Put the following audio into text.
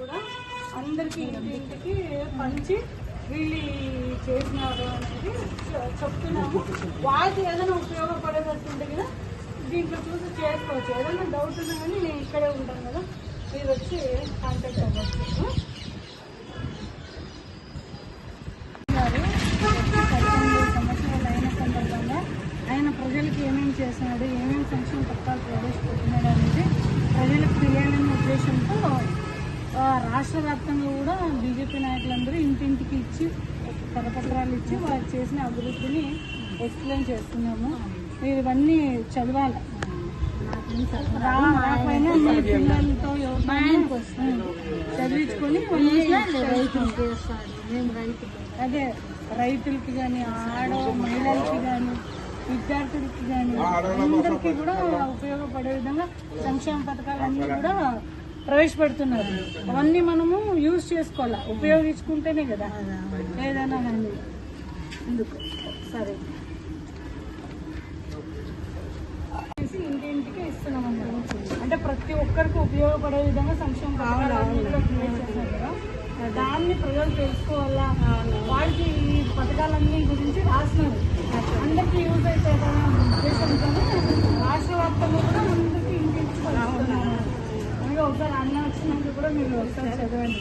కూడా అందరికీ ఇంటింటికి పంచి వీళ్ళు చేసినారు అనేది చెప్తున్నాము. వాళ్ళకి ఏదైనా ఉపయోగపడేటట్టు ఉంటే కదా దీంట్లో చూసి చేసుకోవచ్చు. ఏదైనా డౌట్ ఉన్నా కానీ నేను ఇక్కడే ఉంటాను కదా మీరు వచ్చి కాంటాక్ట్ అవ్వచ్చు. అయిన సందర్భంగా ఆయన ప్రజలకు ఏమేమి చేస్తున్నాడు ఏమేమి సంక్షేమ పథకాలు ప్రవేశపెట్టినాడు అనేది ప్రజలకు రాష్ట్ర వ్యాప్తంగా కూడా బీజేపీ నాయకులందరూ ఇంటింటికి ఇచ్చి కరపత్రాలు ఇచ్చి వాళ్ళు చేసిన అభివృద్ధిని ఎక్స్ప్లెయిన్ చేస్తున్నాము. మీరు ఇవన్నీ చదవాలి. రాకపోయినా మీ పిల్లలతో చదివించుకొని అదే రైతులకి కానీ ఆడ మహిళలకి కానీ విద్యార్థులకి కానీ అందరికీ కూడా ఉపయోగపడే విధంగా సంక్షేమ పథకాలన్నీ కూడా ప్రవేశపెడుతున్నారు. అవన్నీ మనము యూజ్ చేసుకోవాలి? ఉపయోగించుకుంటేనే కదా. ఏదైనా కానీ. అందుకు సరే. ఇంటింటికి ఇస్తున్నాం అన్నమాట. అంటే ప్రతి ఒక్కరికి ఉపయోగపడే విధంగా సంక్షేమ దాన్ని ప్రజలు తెలుసుకోవాలా? వాళ్ళకి ఈ పథకాలన్నీ గురించి రాసినారు. అందరికీ యూజ్ అవుతాయి ఉద్దేశంతో కూడా మీరు చదవండి.